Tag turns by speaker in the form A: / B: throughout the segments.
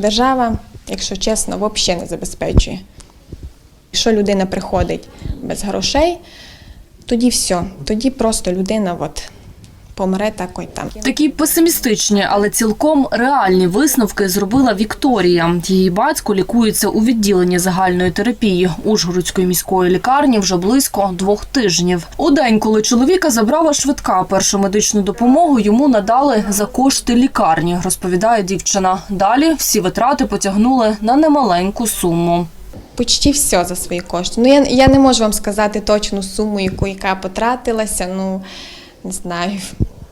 A: держава, якщо чесно, взагалі не забезпечує. Якщо людина приходить без грошей, тоді все, тоді просто людина от, помре так ой там.
B: Такі песимістичні, але цілком реальні висновки зробила Вікторія. Її батько лікується у відділенні загальної терапії Ужгородської міської лікарні вже близько двох тижнів. У день, коли чоловіка забрала швидка першу медичну допомогу, йому надали за кошти лікарні, розповідає дівчина. Далі всі витрати потягнули на немаленьку суму.
A: Почти все за свої кошти. Ну, я, я не можу вам сказати точну суму, яку яка потратилася. Ну, не знаю,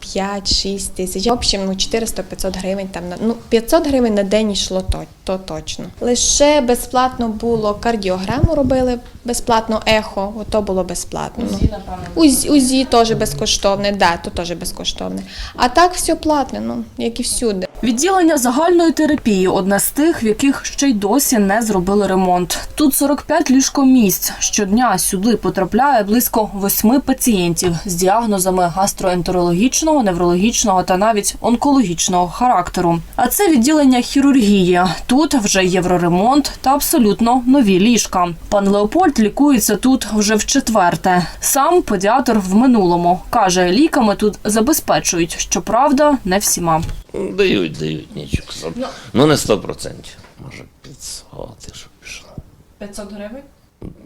A: 5-6 тисяч. В общем, ну, 400-500 гривень там на ну 500 гривень на день йшло то, то точно. Лише безплатно було кардіограму робили, безплатно ехо, то було безплатно. Ну, УЗІ, УЗІ теж безкоштовне, да, то теж безкоштовне. А так все платне, ну, як і всюди.
B: Відділення загальної терапії одне з тих, в яких ще й досі не зробили ремонт. Тут 45 ліжкомісць. Щодня сюди потрапляє близько восьми пацієнтів з діагнозами гастроентерологічного, неврологічного та навіть онкологічного характеру. А це відділення хірургії. Тут вже євроремонт та абсолютно нові ліжка. Пан Леопольд лікується тут вже в четверте. Сам педіатр в минулому каже, ліками тут забезпечують, щоправда, не всіма.
C: Ну, Дають, дають, нічого сказати. Ну, не 100%. Може, 500, що пішло.
B: 500 гривень.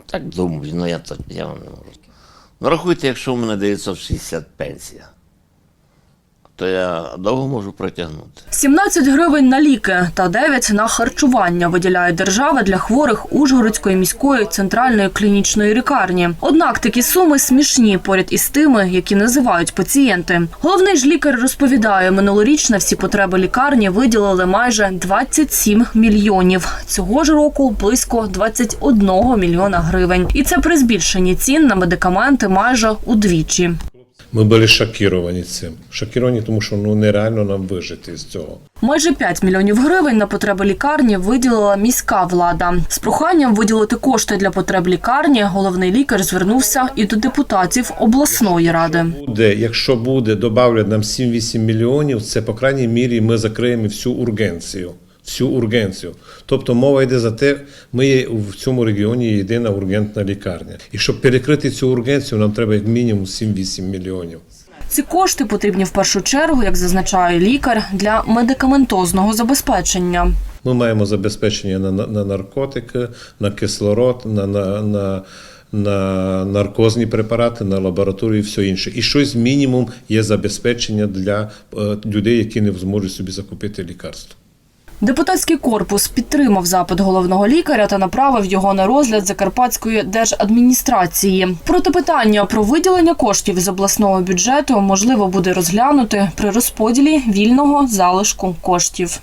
C: Так думаю, ну я, я вам не можу. Ну, рахуйте, якщо у мене 960 пенсія, то я довго можу протягнути.
B: 17 гривень на ліки та 9 на харчування виділяє держава для хворих Ужгородської міської центральної клінічної лікарні. Однак такі суми смішні поряд із тими, які називають пацієнти. Головний ж лікар розповідає, минулоріч на всі потреби лікарні виділили майже 27 мільйонів. Цього ж року близько 21 мільйона гривень. І це при збільшенні цін на медикаменти майже удвічі.
D: Ми були шокіровані цим. Шокіровані, тому що ну нереально нам вижити з цього.
B: Майже 5 мільйонів гривень на потреби лікарні виділила міська влада. З проханням виділити кошти для потреб лікарні головний лікар звернувся і до депутатів обласної ради.
D: Буде, якщо буде, добавлять нам 7-8 мільйонів, це по крайній мірі ми закриємо всю ургенцію. Всю ургенцію. Тобто мова йде за те, ми є в цьому регіоні єдина ургентна лікарня. І щоб перекрити цю ургенцію, нам треба як мінімум 7-8 мільйонів.
B: Ці кошти потрібні в першу чергу, як зазначає лікар, для медикаментозного забезпечення.
D: Ми маємо забезпечення на, на, на наркотики, на кислород, на, на, на, на наркозні препарати, на лабораторію і все інше. І щось мінімум є забезпечення для е, людей, які не зможуть собі закупити лікарство.
B: Депутатський корпус підтримав запит головного лікаря та направив його на розгляд Закарпатської держадміністрації. Проте питання про виділення коштів з обласного бюджету можливо буде розглянути при розподілі вільного залишку коштів.